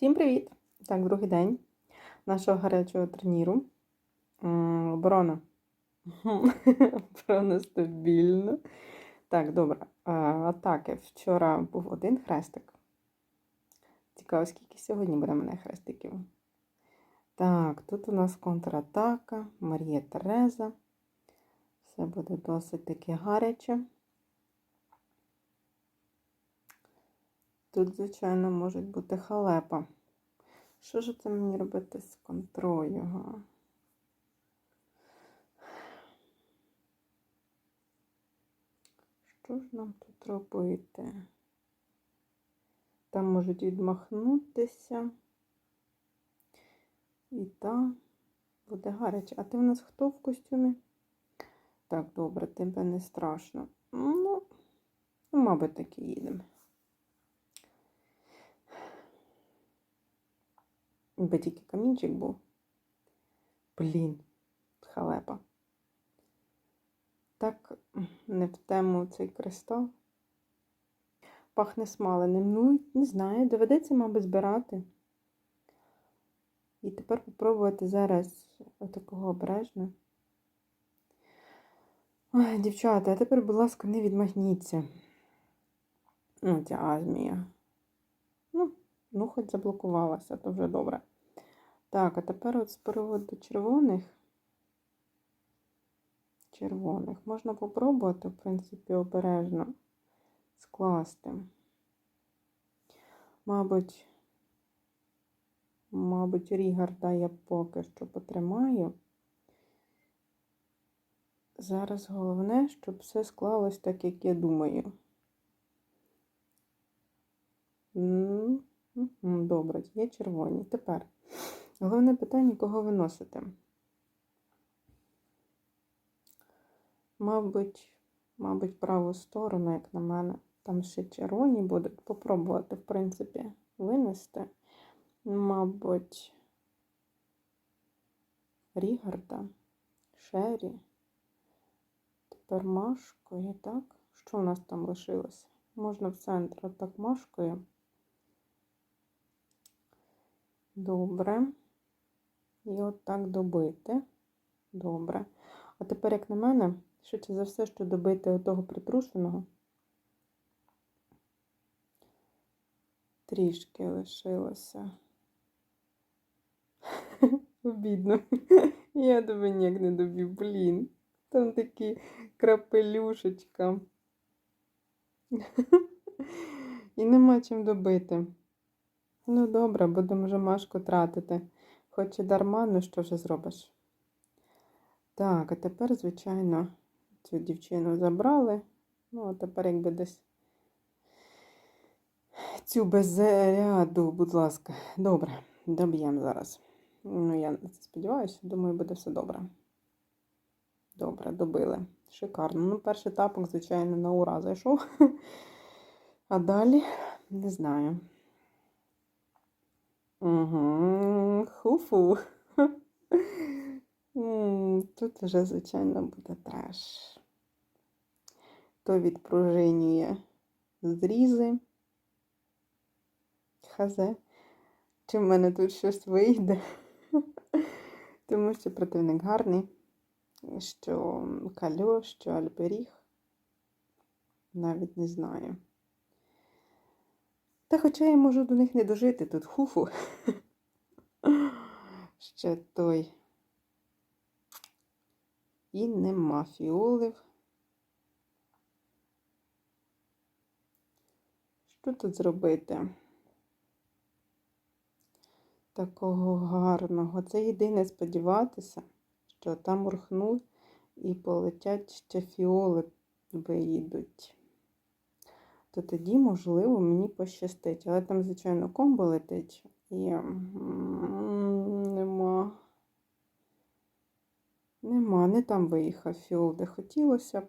Всім привіт! Так, другий день нашого гарячого турніру. Оборона. Оборона стабільна. Так, добре. Атаки. Вчора був один хрестик. Цікаво, скільки сьогодні буде мене хрестиків. Так, тут у нас контратака, Марія Тереза. Все буде досить таки гаряче. Тут, звичайно, можуть бути халепа. Що ж це мені робити з контрою? Що ж нам тут робити? Там можуть відмахнутися. І та буде гаряче. А ти в нас хто в костюмі? Так, добре, тебе не страшно. Ну, ну мабуть, так і їдемо. Би тільки камінчик був. Блін, халепа. Так не в тему цей кристал. Пахне смаленим. Ну, не знаю, доведеться, мабуть, збирати. І тепер попробувати зараз отакого обережно. Ой, дівчата, а тепер, будь ласка, не відмахніться. Ну, ця азмія. Ну, ну, хоч заблокувалася, то вже добре. Так, а тепер от з приводу червоних. Червоних. Можна попробувати, в принципі, обережно скласти. Мабуть, мабуть, Рігарда я поки що потримаю. Зараз головне, щоб все склалось так, як я думаю. Добре, є червоні. Тепер. Головне питання, кого виносити. Мабуть, мабуть, праву сторону, як на мене. Там ще червоні будуть. Попробувати, в принципі, винести. Мабуть, Рігарда, Шері. Тепер Машкою, так? Що у нас там лишилося? Можна в центр так Машкою. Добре. І от так добити. Добре. А тепер, як на мене, швидше за все, що добити отого притрушеного. Трішки лишилося. Обідно. Я тебе ніяк не добів, блін. Там такі крапелюшечка. І нема чим добити. Ну, добре, будемо вже Машку тратити. Хоч і дарма, ну що вже зробиш? Так, а тепер, звичайно, цю дівчину забрали. Ну, а тепер, якби десь цю без заряду, будь ласка. Добре, доб'ємо зараз. Ну, я це сподіваюся, думаю, буде все добре. Добре, добили. Шикарно. Ну, перший тапок, звичайно, на ура зайшов. А далі не знаю. Угу, хуфу. Тут вже, звичайно, буде треш. То відпружинює зрізи. Хазе. Чи в мене тут щось вийде? Тому що противник гарний, що кальо, що альберіг. Навіть не знаю. Та хоча я можу до них не дожити тут хуфу. Ще той. І нема фіолів. Що тут зробити? Такого гарного. Це єдине сподіватися, що там урхнуть і полетять ще фіоли виїдуть то тоді, можливо, мені пощастить. Але там, звичайно, комбо летить і нема. Нема, не там виїхав фіол, де хотілося б.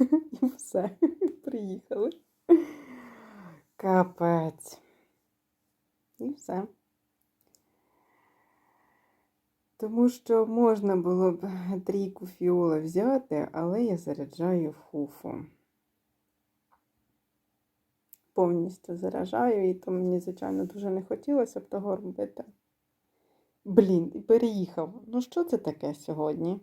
І все, приїхали. Капець. І все. Тому що можна було б трійку фіола взяти, але я заряджаю в хуфу. повністю заряджаю, і то мені, звичайно, дуже не хотілося б того робити. Блін, і переїхав. Ну, що це таке сьогодні?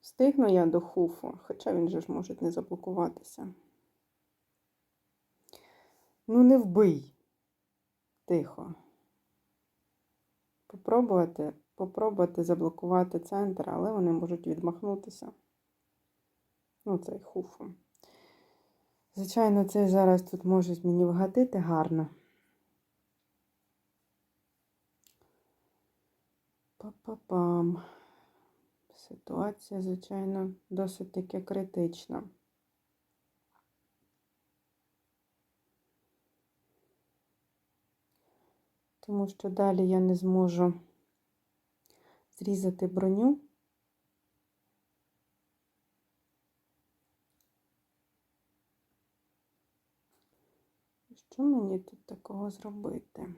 Встигну я до хуфу, хоча він же ж може не заблокуватися. Ну, не вбий. Тихо. Попробувати, попробувати заблокувати центр, але вони можуть відмахнутися. Ну, цей хуфу. Звичайно, цей зараз тут може мені вгатити гарно. Па-па-пам. Ситуація, звичайно, досить таки критична. Тому що далі я не зможу зрізати броню. Що мені тут такого зробити?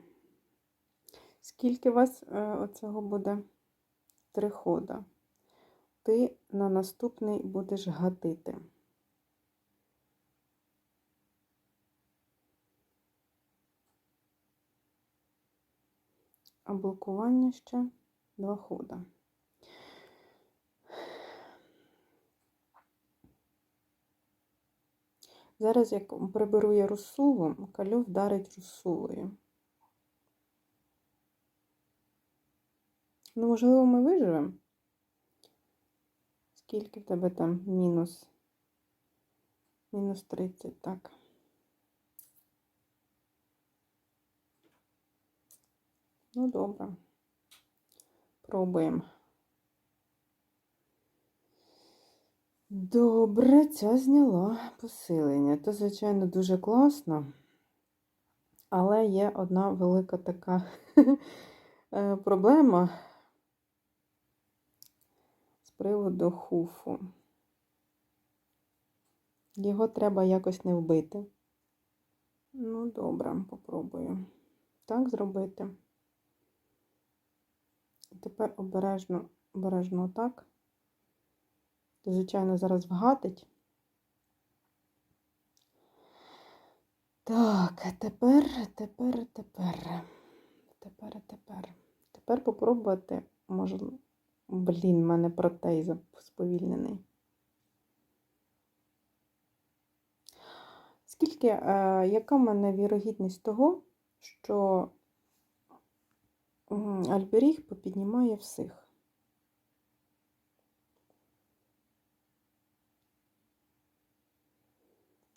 Скільки у вас е, оцього буде три хода? Ти на наступний будеш гатити. Блокування ще два хода. Зараз, як приберу я русулу, калю вдарить русулою. Ну, можливо, ми виживемо. Скільки в тебе там мінус? Мінус 30, так. Ну, добре. Пробуємо. Добре, ця зняла посилення. То, звичайно, дуже класно. Але є одна велика така е, проблема з приводу хуфу. Його треба якось не вбити. Ну, добре, попробую так зробити. Тепер обережно, обережно так. Звичайно, зараз вгатить. Так, тепер, тепер, тепер, тепер, тепер. Тепер попробувати, може, блін, в мене протей сповільнений. Скільки, е, яка в мене вірогідність того, що Альберіг попіднімає всіх?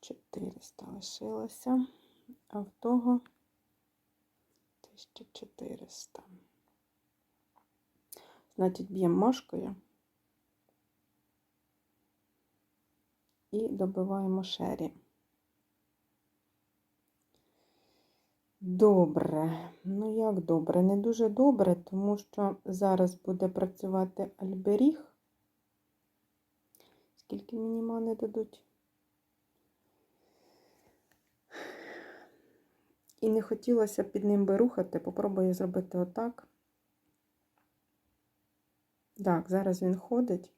400 лишилося, а в того 1400. Значить, б'ємо мошкою і добиваємо шері. Добре, ну як добре? Не дуже добре, тому що зараз буде працювати альберіг. Скільки мені мани дадуть? І не хотілося під ним би рухати, попробую зробити отак. Так, зараз він ходить.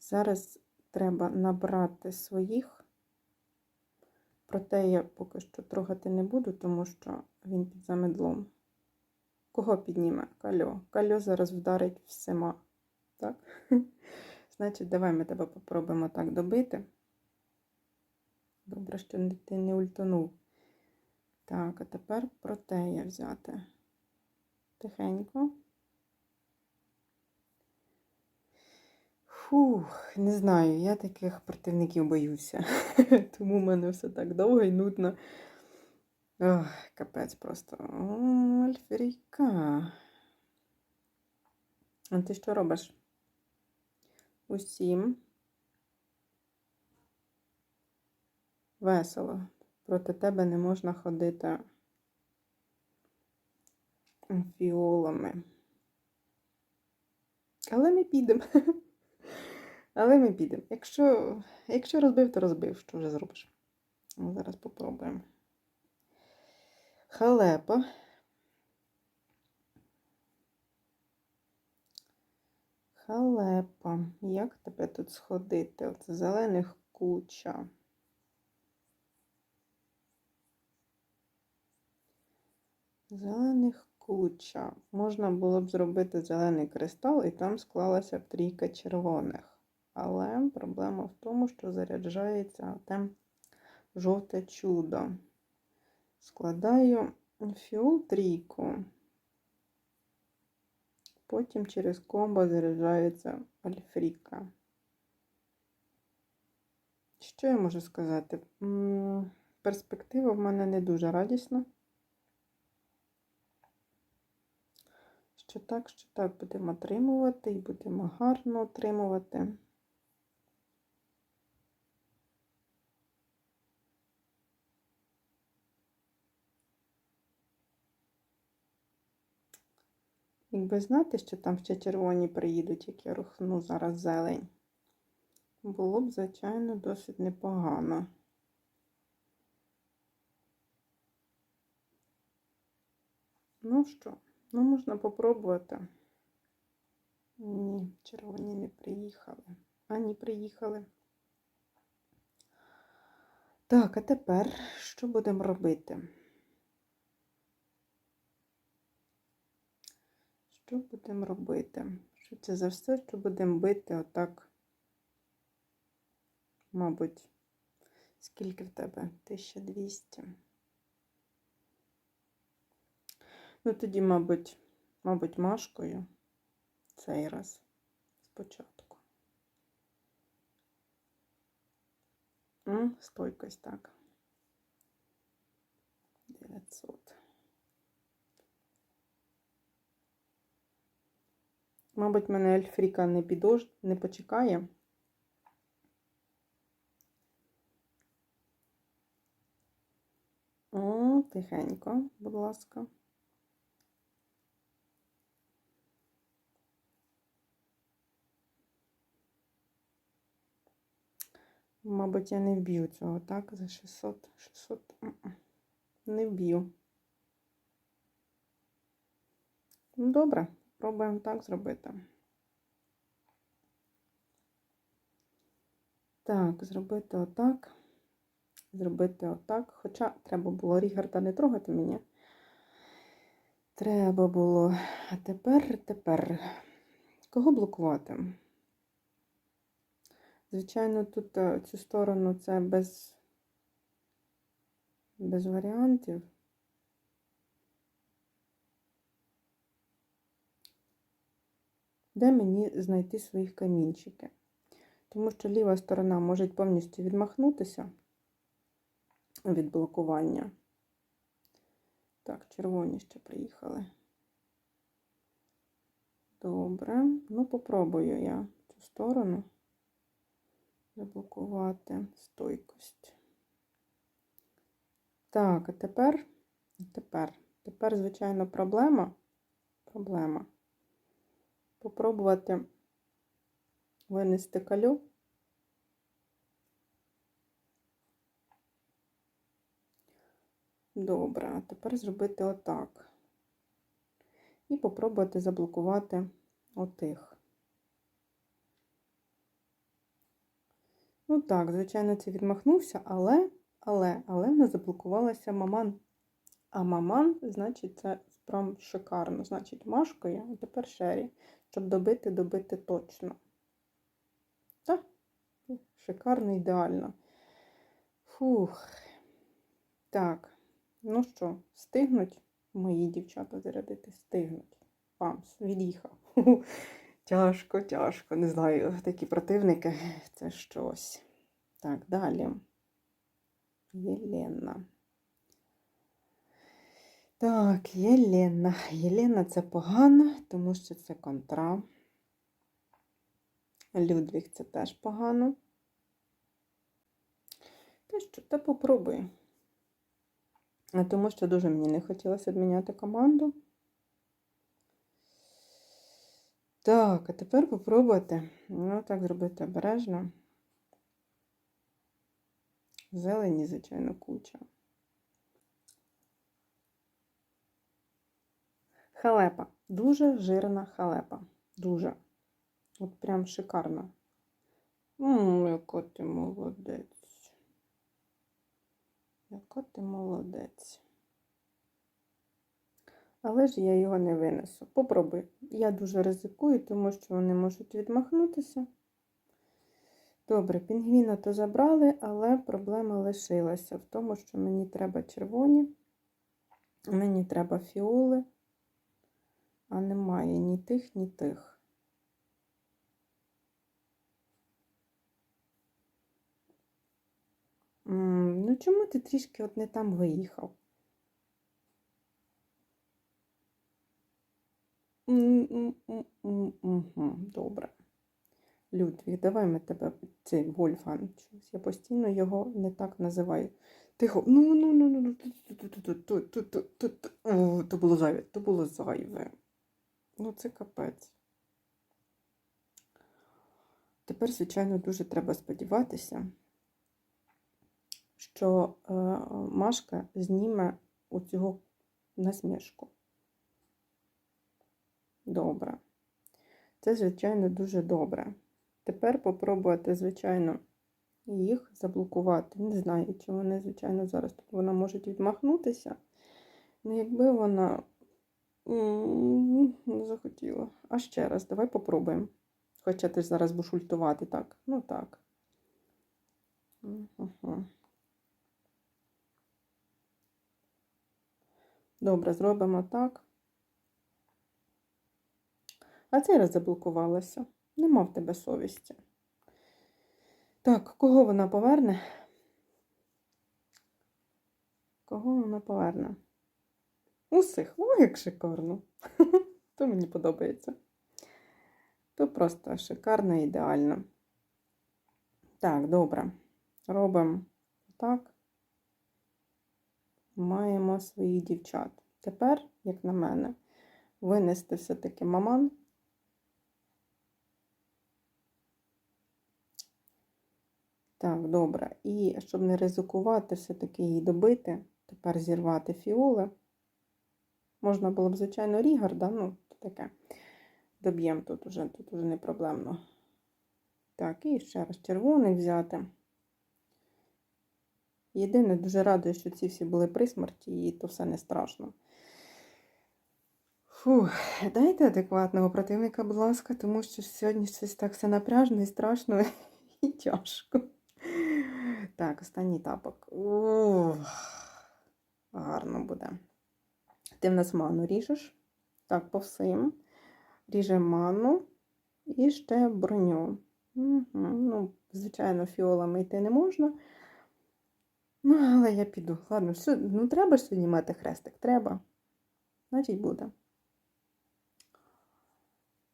Зараз треба набрати своїх, проте я поки що трогати не буду, тому що він під замедлом. Кого підніме? Кальо. Кальо зараз вдарить всіма. Так? Значить, давай ми тебе попробуємо так добити. Добре, що ти не ультанув. Так, а тепер протея взяти. Тихенько. Фух, не знаю, я таких противників боюся. Тому в мене все так довго і нудно. Ох, капець просто. О, Альфрійка. А ти що робиш? Усім. Весело проти тебе не можна ходити фіолами. Але ми підемо. Але ми підемо. Якщо якщо розбив, то розбив, що вже зробиш? Ну, зараз попробуємо. Халепа. халепа. Як тебе тут сходити? От зелених куча. Зелених куча. Можна було б зробити зелений кристал, і там склалася б трійка червоних. Але проблема в тому, що заряджається те жовте чудо. Складаю фіол трійку. Потім через комбо заряджається альфріка. Що я можу сказати? Перспектива в мене не дуже радісна. Що так, що так будемо отримувати і будемо гарно отримувати. Якби знати, що там ще червоні приїдуть, як я рухну зараз зелень, було б, звичайно, досить непогано. Ну що, ну можна попробувати. Ні, червоні не приїхали. А, ні, приїхали. Так, а тепер що будемо робити? Що будемо робити? Що це за все, що будемо бити отак? Мабуть, скільки в тебе? 1200. Ну, тоді, мабуть, мабуть, машкою цей раз спочатку. Стойкость так. 900. Мабуть, мене Ельфріка не підож... не почекає. О, тихенько, будь ласка. Мабуть, я не вб'ю цього, так? За 600. 600. Не вб'ю. Ну, добре, пробуємо так зробити. Так, зробити отак. Зробити отак. Хоча треба було Рігарда не трогати мені. Треба було. А тепер, тепер. Кого блокувати? Звичайно, тут е, цю сторону це без, без варіантів. Де мені знайти своїх камінчики? Тому що ліва сторона може повністю відмахнутися від блокування. Так, червоні ще приїхали. Добре, ну попробую я цю сторону заблокувати стойкость. Так, а тепер, тепер, тепер, звичайно, проблема. Проблема. Попробувати винести калю. Добре, а тепер зробити отак. І попробувати заблокувати отих. Ну так, звичайно, це відмахнувся, але, але, але не заблокувалася маман. А маман, значить, це прям шикарно. Значить, машкою, а тепер шері, щоб добити, добити точно. Так, шикарно, ідеально. Фух. Так, ну що, встигнуть мої дівчата зарядити? Встигнуть. Памс, від'їхав. Тяжко, тяжко. Не знаю, такі противники це щось. Так, далі. Єлена. Так, Єлена. Єлена це погано, тому що це контра. Людвіг це теж погано. Та що, та попробуй. Тому що дуже мені не хотілося обміняти команду. Так, а тепер попробуйте. Ну, так зробити обережно. Зелені, звичайно, куча. Халепа. Дуже жирна халепа. Дуже. От прям шикарно. М, яка ти молодець. Яка ти молодець. Але ж я його не винесу. Попробуй. Я дуже ризикую, тому що вони можуть відмахнутися. Добре, пінгвіна то забрали, але проблема лишилася в тому, що мені треба червоні, мені треба фіоли, а немає ні тих, ні тих. Ну, чому ти трішки от не там виїхав? Добре. Людвіг, давай ми тебе цей Вольфан. Я постійно його не так називаю. Тихо, ну ну ну ну, ну то було зайве, то було зайве. Ну, це капець. Тепер, звичайно, дуже треба сподіватися, що е, Машка зніме оцього насмішку. Добре. Це, звичайно, дуже добре. Тепер попробувати, звичайно, їх заблокувати. Не знаю, чи вони, звичайно, зараз тут вона може відмахнутися. Ну, якби вона не захотіла. А ще раз, давай попробуємо. Хоча ти ж зараз будеш ультувати, так? Ну так. Угу. Добре, зробимо так. А цей раз заблокувалася. Нема в тебе совісті. Так, кого вона поверне? Кого вона поверне? Усіх. О, як шикарно. То мені подобається. То просто шикарно і ідеально. Так, добре. Робимо так. Маємо своїх дівчат. Тепер, як на мене, винести все-таки маман. Так, добре. І щоб не ризикувати, все-таки її добити, тепер зірвати фіоли. Можна було б, звичайно, Рігарда, ну, таке. Доб'ємо тут уже, тут уже не проблемно. Так, і ще раз червоний взяти. Єдине, дуже радує, що ці всі були при смерті, і то все не страшно. Фух, дайте адекватного противника, будь ласка, тому що сьогодні щось так все напряжно і страшно і тяжко. Так, останній тапок. Ух, гарно буде. Ти в нас ману ріжеш. Так, по всім. Ріжемо ману і ще броню. Угу. Ну, звичайно, фіолами йти не можна. Ну, але я піду. Ладно, все, ну треба ж сьогодні мати хрестик. Треба. Значить, буде.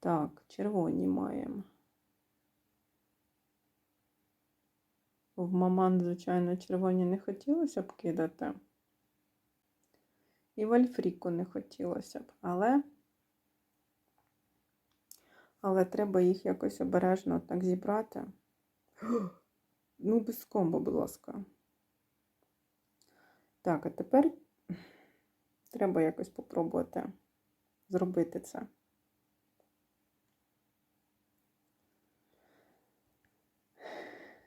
Так, червоні маємо. В маман, звичайно, червоні не хотілося б кидати. І в альфріку не хотілося б, але але треба їх якось обережно так зібрати. Ну, без комбо, будь ласка. Так, а тепер треба якось попробувати зробити це.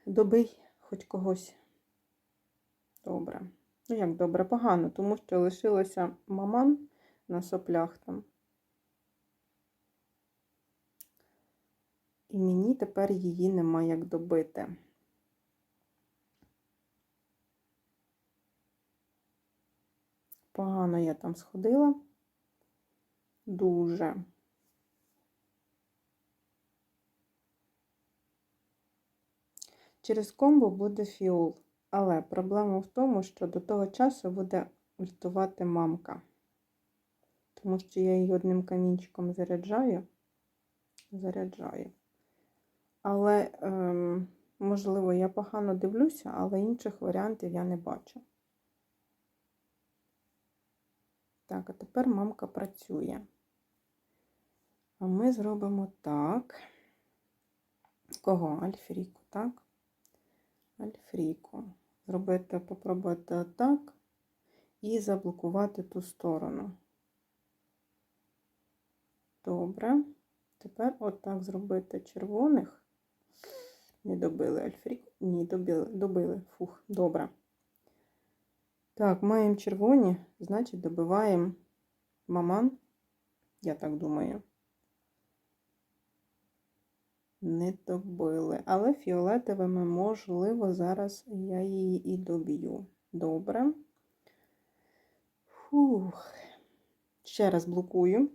Добий хоч когось. Добре. Ну, як добре, погано, тому що лишилося маман на соплях там. І мені тепер її нема як добити. Погано я там сходила. Дуже. Через комбо буде фіол. Але проблема в тому, що до того часу буде ультувати мамка. Тому що я її одним камінчиком заряджаю. Заряджаю. Але, ем, можливо, я погано дивлюся, але інших варіантів я не бачу. Так, а тепер мамка працює. А ми зробимо так. Кого? Альфріку, так? Альфріку. Зробити, попробувати отак і заблокувати ту сторону. Добре. Тепер отак зробити червоних. Не добили Альфрік. Ні, добили. добили. Фух, добре. Так, маємо червоні, значить добиваємо маман. Я так думаю. Не добили. Але фіолетовими, можливо, зараз я її і доб'ю. Добре. Фух. Ще раз блокую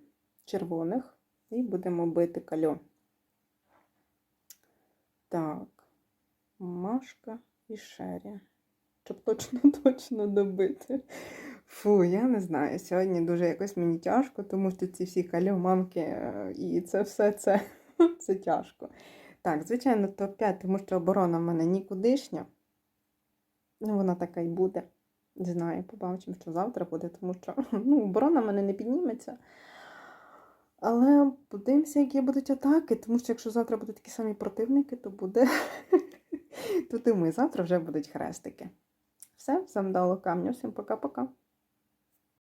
червоних і будемо бити кальо. Так, Машка і Шері. Щоб точно точно добити. Фу, я не знаю. Сьогодні дуже якось мені тяжко, тому що ці всі кальо, мамки е, і це все це, це тяжко. Так, звичайно, топ-5, тому що оборона в мене нікудишня. Ну, вона така й буде. Не знаю, побачимо, що завтра буде, тому що ну, оборона в мене не підніметься. Але подивимося, які будуть атаки, тому що якщо завтра будуть такі самі противники, то буде. то думаю, завтра вже будуть хрестики. Все, всім дало камню, всім пока-пока.